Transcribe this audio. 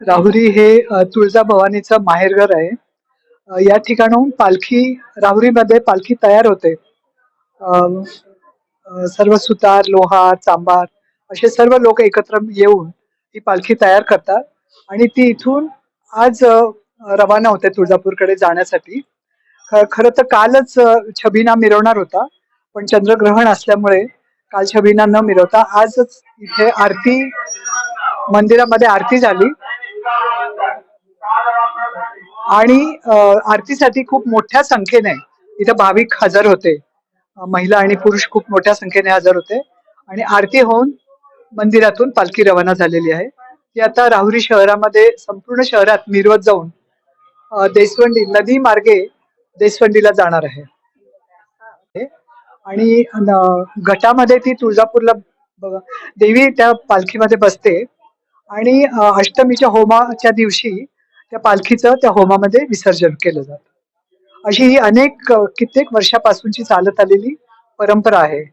राहुरी हे तुळजा भवानीचं माहेरघर आहे. या ठिकाणाहून पालखी राहुरीमध्ये पालखी तयार होते. सर्व सुतार लोहार चांबार असे सर्व लोक एकत्र येऊन ही पालखी तयार करतात. आणि ती इथून आज रवाना होते तुळजापूरकडे जाण्यासाठी. खर खरं तर कालच छबिना मिरवणार होता पण चंद्रग्रहण असल्यामुळे काल छबिना न मिरवता आजच इथे आरती मंदिरामध्ये आरती झाली. आणि आरतीसाठी खूप मोठ्या संख्येने इथं भाविक हजर होते. महिला आणि पुरुष खूप मोठ्या संख्येने हजर होते. आणि आरती होऊन मंदिरातून पालखी रवाना झालेली आहे. ती आता राहुरी शहरामध्ये संपूर्ण शहरात मिरवत जाऊन देशवंडी देसवंडी नदी मार्गे देसवंडीला जाणार आहे. आणि गटामध्ये ती तुळजापूरला ब- देवी त्या पालखीमध्ये बसते. आणि अष्टमीच्या होमाच्या दिवशी त्या पालखीचं त्या होमामध्ये विसर्जन केलं जातं. अशी ही अनेक कित्येक वर्षापासूनची चालत आलेली परंपरा आहे.